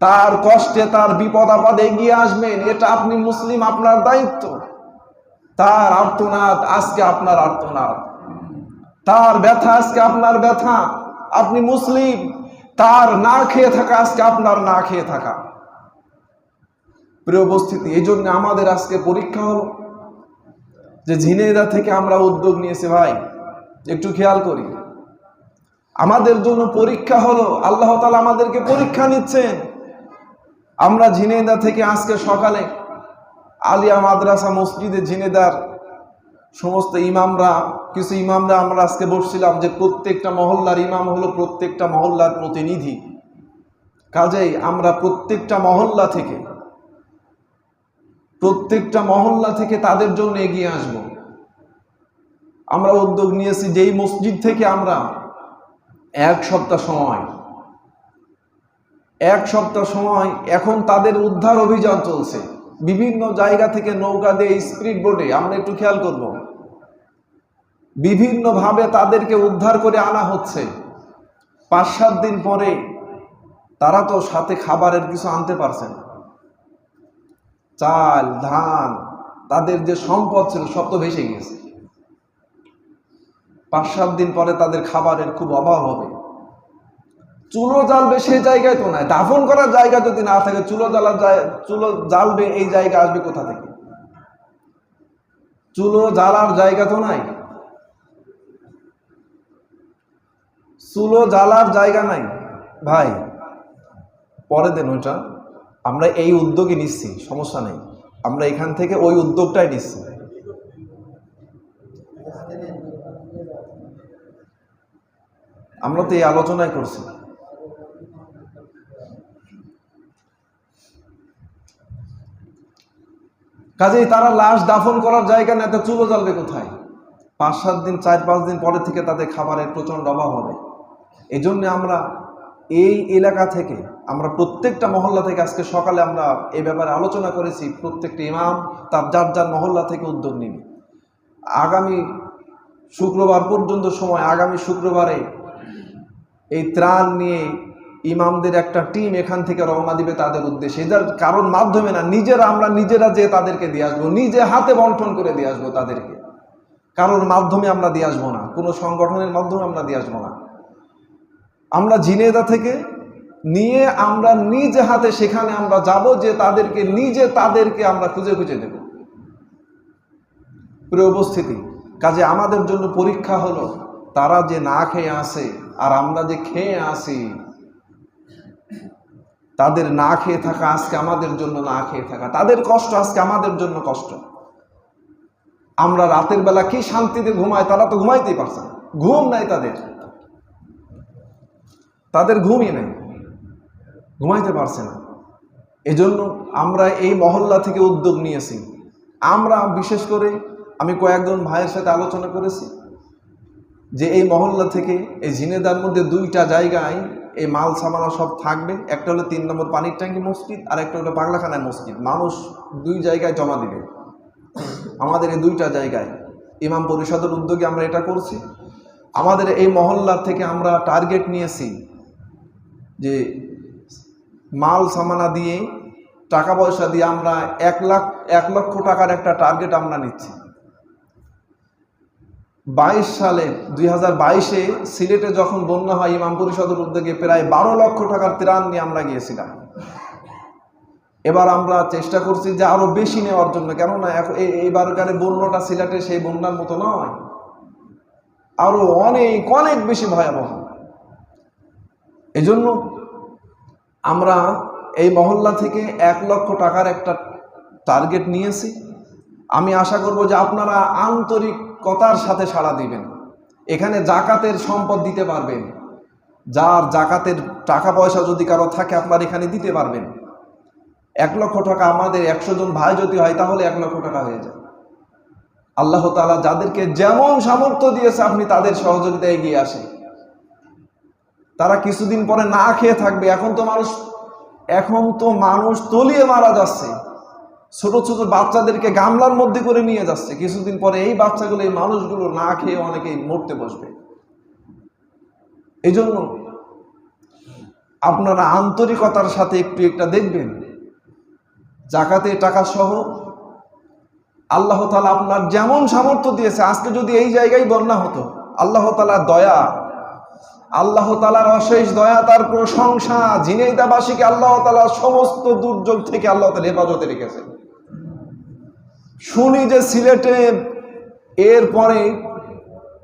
তার কষ্টে তার বিপদ আপদে এগিয়ে আসবেন, এটা আপনি মুসলিম, আপনার দায়িত্ব। তার আর্তনাদ, আজকে আপনার আর্তনাদ। তার ব্যথা, আজকে আপনার ব্যথা। আপনি মুসলিম, তার না খেয়ে থাকা, আজকে আপনার না খেয়ে থাকা। প্রিয় উপস্থিতি এই জন্য আমাদের আজকে পরীক্ষা হলো। যে ঝিনেদা থেকে আমরা উদ্যোগ নিয়েছি, ভাই, একটু খেয়াল করি। আমাদের জন্য পরীক্ষা হলো, আল্লাহ তালা আমাদেরকে পরীক্ষা নিচ্ছেন। আমরা ঝিনেদা থেকে আজকে সকালে আলিয়া মাদ্রাসা মসজিদে ঝিনেদার সমস্ত ইমামরা, কিছু ইমামরা আমরা আজকে বসছিলাম যে প্রত্যেকটা মহল্লার ইমাম হলো প্রত্যেকটা মহল্লার প্রতিনিধি। কাজেই আমরা প্রত্যেকটা মহল্লা থেকে, প্রত্যেকটা মহল্লা থেকে তাদের জন্য এগিয়ে আসব। আমরা উদ্যোগ নিয়েছি যেই মসজিদ থেকে আমরা এক সপ্তাহ সময় এক সপ্তাহ সময় এখন তাদের উদ্ধার অভিযান চলছে। বিভিন্ন জায়গা থেকে নৌকা দিয়ে স্পিড বোটে, আমরা একটু খেয়াল করব। বিভিন্নভাবে তাদেরকে উদ্ধার করে আনা হচ্ছে। পাঁচ সাত দিন পরে তারা তো সাথে খাবারের কিছু আনতে পারছে না চাল, ধান, তাদের যে সম্পদ ছিল সব তো ভেসে গেছে পাঁচ সাত দিন পরে তাদের খাবারের খুব অভাব হবে। চুলো জ্বালবে সেই জায়গায় তো নাই। দাফন করার জায়গা যদি না থাকে চুলো জ্বালার চুলো জ্বালবে এই জায়গা আসবে কোথা থেকে? চুলো জ্বালার জায়গা তো নাই। চুলো জ্বালার জায়গা নাই। ভাই পরে দেন ওইটা আমরা এই উদ্যোগে নিচ্ছি, সমস্যা নেই। আমরা এখান থেকে ওই উদ্যোগটাই নিচ্ছি। আমরা তো এই আলোচনায় করছি। কাজেই তারা লাশ দাফন করার জায়গা না এত চুলো জ্বালবে কোথায়? পাঁচ, সাত দিন, চার, পাঁচ দিন পরে থেকে তাদের খাবারের প্রচণ্ড অভাব হবে। এই জন্যে আমরা এই এলাকা থেকে, আমরা প্রত্যেকটা মহল্লা থেকে আজকে সকালে আমরা এই ব্যাপারে আলোচনা করেছি, প্রত্যেকটা ইমাম তার যার যার মহল্লা থেকে উদ্যোগ নিবে। আগামী শুক্রবার পর্যন্ত সময়, আগামী শুক্রবারে এই ত্রাণ নিয়ে ইমামদের একটা টিম এখান থেকে রওনা দিবে তাদের উদ্দেশ্যে। যার কারণ মাধ্যমে না, নিজেরা আমরা নিজেরা যে তাদেরকে দিয়ে আসব, নিজে হাতে বন্টন করে দিয়ে আসব তাদেরকে। কারোর মাধ্যমে আমরা দিয়ে আসব না, কোনো সংগঠনের মাধ্যমে আমরা দিয়ে আসব না। আমরা জিনেদা থেকে নিয়ে আমরা নিজ হাতে সেখানে আমরা যাব যে তাদেরকে, নিজে তাদেরকে আমরা খুঁজে খুঁজে দেব। প্রিয় উপস্থিতি, কাজে আমাদের জন্য পরীক্ষা হলো, তারা যে না খেয়ে আসে আর আমরা যে খেয়ে আসি তাদের না খেয়ে থাকা আজকে আমাদের জন্য না খেয়ে থাকা। তাদের কষ্ট আজকে আমাদের জন্য কষ্ট। আমরা রাতের বেলা কি শান্তিতে ঘুমাই তারা তো ঘুমাইতেই পারছে না। ঘুম নাই তাদের। তাদের ঘুমই নেই। ঘুমাইতে পারছে না। এজন্য আমরা এই মহল্লা থেকে উদ্যোগ নিয়েছি। আমরা বিশেষ করে আমি কয়েকজন ভাইয়ের সাথে আলোচনা করেছি যে এই মহল্লা থেকে এই ঝিনেদার মধ্যে দুইটা জায়গায় এই মাল সামানা সব থাকবে। একটা হলো তিন নম্বর পানির ট্যাঙ্কি মসজিদ, আর একটা হলো বাংলাখানায় মসজিদ। মানুষ দুই জায়গায় জমা দিবে। আমাদের এই দুইটা জায়গায় ইমাম পরিষদের উদ্যোগে আমরা এটা করছি। আমাদের এই মহল্লা থেকে আমরা টার্গেট নিয়েছি যে মাল সামানা দিয়ে, টাকা পয়সা দিয়ে আমরা এক লাখ, এক লক্ষ টাকার একটা টার্গেট আমরা নিচ্ছি। বাইশ সালে, দুই হাজার বাইশে সিলেটে যখন বন্যা হয়, ইমাম পরিষদের উদ্যোগে প্রায় বারো লক্ষ টাকার ত্রাণ নিয়ে আমরা গিয়েছিলাম। এবার আমরা চেষ্টা করছি যে আরও বেশি নেওয়ার জন্য, কেননা এখন এই- এইবারকারে বন্যাটা সিলেটে সেই বন্যার মতো নয়। আরও অনেক অনেক বেশি ভয়াবহ। এজন্য আমরা এই মহল্লা থেকে এক লক্ষ টাকার একটা টার্গেট নিয়েছি। আমি আশা করব যে আপনারা আন্তরিকতার সাথে সাড়া দিবেন। এখানে জাকাতের সম্পদ দিতে পারবেন। যার জাকাতের টাকা পয়সা যদি কারও থাকে, আপনার এখানে দিতে পারবেন। এক লক্ষ টাকা আমাদের একশো জন ভাই যদি হয়, তাহলে এক লক্ষ টাকা হয়ে যায়। আল্লাহ তালা যাদেরকে যেমন সামর্থ্য দিয়েছে, আপনি তাদের সহযোগিতায় এগিয়ে আসে তারা কিছুদিন পরে না খেয়ে থাকবে। এখন তো মানুষ, এখন তো মানুষ তলিয়ে মারা যাচ্ছে। ছোট ছোট বাচ্চাদেরকে গামলার মধ্যে করে নিয়ে যাচ্ছে। কিছুদিন পরে এই বাচ্চাগুলো, এই মানুষগুলো না খেয়ে অনেকেই মরতে বসবে। এই জন্য আপনারা আন্তরিকতার সাথে একটু একটা দেখবেন। জাকাতে টাকা সহ আল্লাহ তালা আপনার যেমন সামর্থ্য দিয়েছে, আজকে যদি এই জায়গায় বন্যা হতো, আল্লাহ তালা দয়া আল্লাহ তালার অশেষ দয়া, তার প্রশংসা ঝিনাইদাবাসীকে আল্লাহ তালা সমস্ত দুর্যোগ থেকে আল্লাহ তালা হেফাজতে রেখেছে শুনি যে সিলেটে এরপরে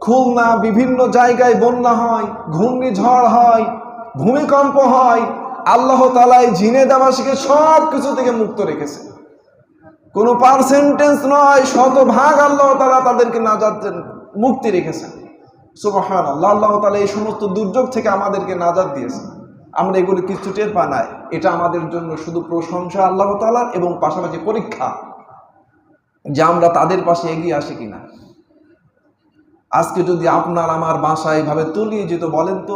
খুলনা বিভিন্ন জায়গায় বন্যা হয়, ঘূর্ণিঝড় হয়, ভূমিকম্প হয়, আল্লাহ তালাই ঝিনেদাবাসীকে সব কিছু থেকে মুক্ত রেখেছে কোনো পার্সেন্টেজ নয়, শতভাগ আল্লাহ তালা তাদেরকে নাজাত মুক্তি রেখেছেন। সুবাহান আল্লাহ আল্লাহ তালা এই সমস্ত দুর্যোগ থেকে আমাদেরকে নাজাদ দিয়েছেন। আমরা এগুলি কিছু টের পা নাই। এটা আমাদের জন্য শুধু প্রশংসা আল্লাহ তালার এবং পাশাপাশি পরীক্ষা যে আমরা তাদের পাশে এগিয়ে আসি কিনা। আজকে যদি আপনার আমার বাসায় এভাবে তলিয়ে যেত বলেন তো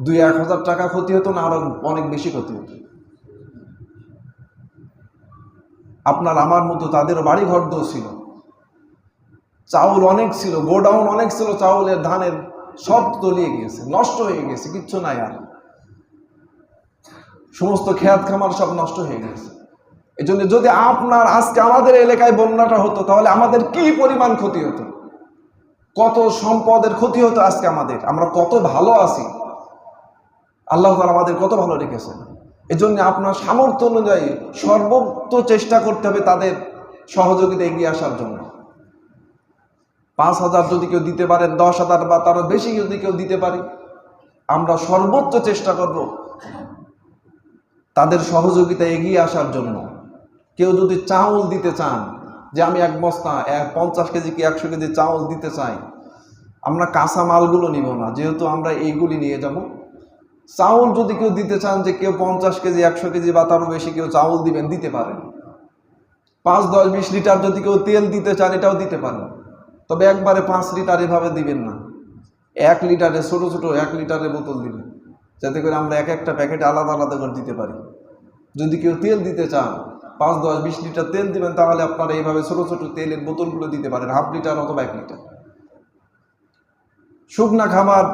দুই এক হাজার টাকা ক্ষতি হতো না, আরও অনেক বেশি ক্ষতি হতো। আপনার আমার মতো তাদেরও বাড়ি ঘর ছিল। চাউল অনেক ছিল, গোডাউন অনেক ছিল চাউলের, ধানের, সব তলিয়ে গিয়েছে, নষ্ট হয়ে গেছে কিচ্ছু নাই আর। সমস্ত খেয়াত খামার সব নষ্ট হয়ে গেছে এই জন্য যদি আপনার আজকে আমাদের এলাকায় বন্যাটা হতো, তাহলে আমাদের কি পরিমাণ ক্ষতি হতো? কত সম্পদের ক্ষতি হতো আজকে আমাদের? আমরা কত ভালো আছি। আল্লাহ আমাদের কত ভালো রেখেছেন। এজন্য আপনার সামর্থ্য অনুযায়ী সর্বোচ্চ চেষ্টা করতে হবে তাদের সহযোগিতা এগিয়ে আসার জন্য। পাঁচ হাজার যদি কেউ দিতে পারেন দশ হাজার বা তারও বেশি যদি কেউ দিতে পারে, আমরা সর্বোচ্চ চেষ্টা করব তাদের সহযোগিতা এগিয়ে আসার জন্য। কেউ যদি চাউল দিতে চান, যে আমি এক বস্তা, এক পঞ্চাশ কেজি কি একশো কেজি চাউল দিতে চাই, আমরা কাঁচা মালগুলো নিব না, যেহেতু আমরা এইগুলি নিয়ে যাব। চাউল যদি কেউ দিতে চান, যে কেউ পঞ্চাশ কেজি, একশো কেজি বা তারও বেশি কেউ চাউল দিবেন, দিতে পারেন। পাঁচ, দশ, বিশ লিটার যদি কেউ তেল দিতে চান, এটাও দিতে পারেন। তবে একবারে পাঁচ লিটার এভাবে দিবেন না। এক লিটারে, ছোটো ছোটো এক লিটারের বোতল দিবেন। যাতে করে আমরা এক একটা প্যাকেটে আলাদা আলাদা করে দিতে পারি। যদি কেউ তেল দিতে চান, পাঁচ, দশ, বিশ লিটার তেল দিবেন, তাহলে আপনারা এইভাবে ছোটো ছোটো তেলের বোতলগুলো দিতে পারেন, হাফ লিটার অথবা এক লিটার। শুকনা খাবার,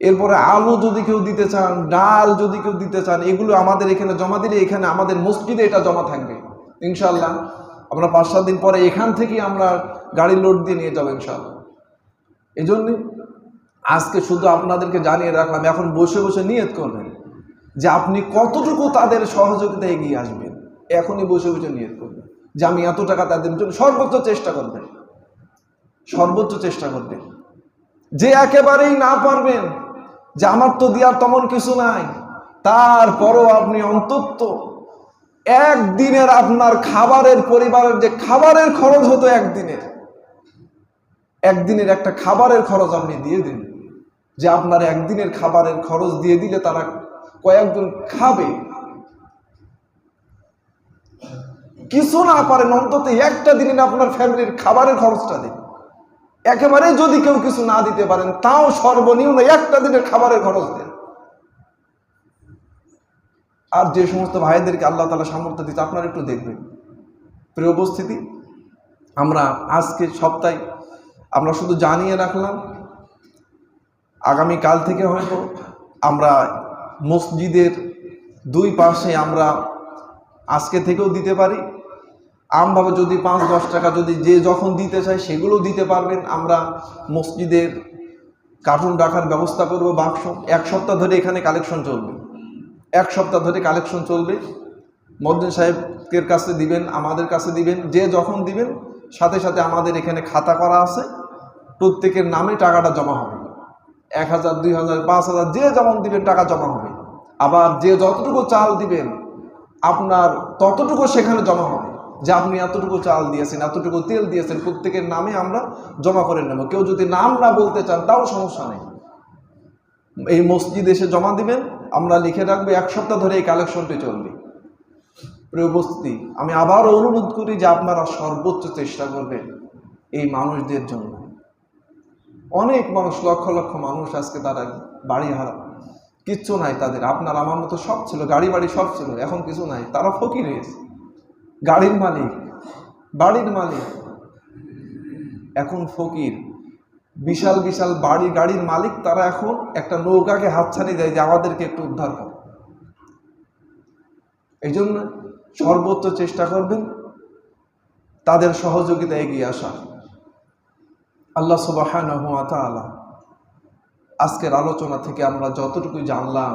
এরপরে আলু যদি কেউ দিতে চান, ডাল যদি কেউ দিতে চান, এগুলো আমাদের এখানে জমা দিলে এখানে আমাদের মসজিদে এটা জমা থাকবে। ইনশাল্লাহ আমরা পাঁচ, সাত দিন পরে এখান থেকেই আমরা গাড়ি লোড দিয়ে নিয়ে যাবেন সব। এই জন্যে আজকে শুধু আপনাদেরকে জানিয়ে রাখলাম, এখন বসে বসে নিয়ত করবেন যে আপনি কতটুকু তাদের সহযোগিতা এগিয়ে আসবেন। এখনই বসে বসে নিয়ত করবেন যে আমি এত টাকা তাদের জন্য সর্বোচ্চ চেষ্টা করবেন। সর্বোচ্চ চেষ্টা করবেন। যে একেবারেই না পারবেন, যে আমার তো দেওয়ার তেমন কিছু নাই, তারপরও আপনি অন্তত একদিনের আপনার খাবারের পরিবারের যে খাবারের খরচ হতো একদিনের একদিনের একটা খাবারের খরচ আপনি দিয়ে দিন। যে আপনার একদিনের খাবারের খরচ দিয়ে দিলে তারা কয়েকজন খাবে। কিছু না পারেন, অন্তত একটা দিনের আপনার ফ্যামিলির খাবারের খরচটা দিন। একেবারে যদি কেউ কিছু না দিতে পারেন, তাও সর্বনিম্ন একটা দিনের খাবারের খরচ দেন। আর যে সমস্ত ভাইদেরকে আল্লাহ তালা সামর্থ্য দিচ্ছে, আপনারা একটু দেখবেন। প্রিয় উপস্থিতি, আমরা আজকে সপ্তাহে আমরা শুধু জানিয়ে রাখলাম আগামী কাল থেকে হয়তো আমরা মসজিদের দুই পাশে আমরা আজকে থেকেও দিতে পারি। আমভাবে যদি পাঁচ, দশ টাকা যদি যে যখন দিতে চায় সেগুলো দিতে পারবেন। আমরা মসজিদের কার্টুন রাখার ব্যবস্থা করব, বাক্স। এক সপ্তাহ ধরে এখানে কালেকশন চলবে। এক সপ্তাহ ধরে কালেকশন চলবে। মদ্দিন সাহেবের কাছে দিবেন, আমাদের কাছে দিবেন, যে যখন দিবেন, সাথে সাথে আমাদের এখানে খাতা করা আছে। প্রত্যেকের নামে টাকাটা জমা হবে। এক হাজার, দুই হাজার, পাঁচ হাজার, যে যেমন দিবেন টাকা জমা হবে। আবার যে যতটুকু চাল দিবেন, আপনার ততটুকু সেখানে জমা হবে। যে আপনি এতটুকু চাল দিয়েছেন, এতটুকু তেল দিয়েছেন, প্রত্যেকের নামে আমরা জমা করে নেব। কেউ যদি নাম না বলতে চান, তাও সমস্যা নেই। এই মসজিদ এসে জমা দিবেন, আমরা লিখে রাখব, এক সপ্তাহ ধরে এই কালেকশনটি চলবে। উপস্থিতি, আমি আবারও অনুরোধ করি যে আপনারা সর্বোচ্চ চেষ্টা করবেন এই মানুষদের জন্য। অনেক মানুষ, লক্ষ লক্ষ মানুষ আজকে তারা বাড়ি হারা। কিচ্ছু নাই তাদের। আপনার আমার মতো সব ছিল, গাড়ি বাড়ি সব ছিল, এখন কিছু নাই। তারা ফকির হয়েছে গাড়ির মালিক, বাড়ির মালিক। এখন ফকির। বিশাল বিশাল বাড়ি, গাড়ির মালিক, তারা এখন একটা নৌকাকে হাতছানি দেয় যে আমাদেরকে একটু উদ্ধার কর। এই জন্য সর্বোচ্চ চেষ্টা করবেন, তাদের সহযোগিতা এগিয়ে আসা। আল্লাহ সবাহ আজকের আলোচনা থেকে আমরা যতটুকু জানলাম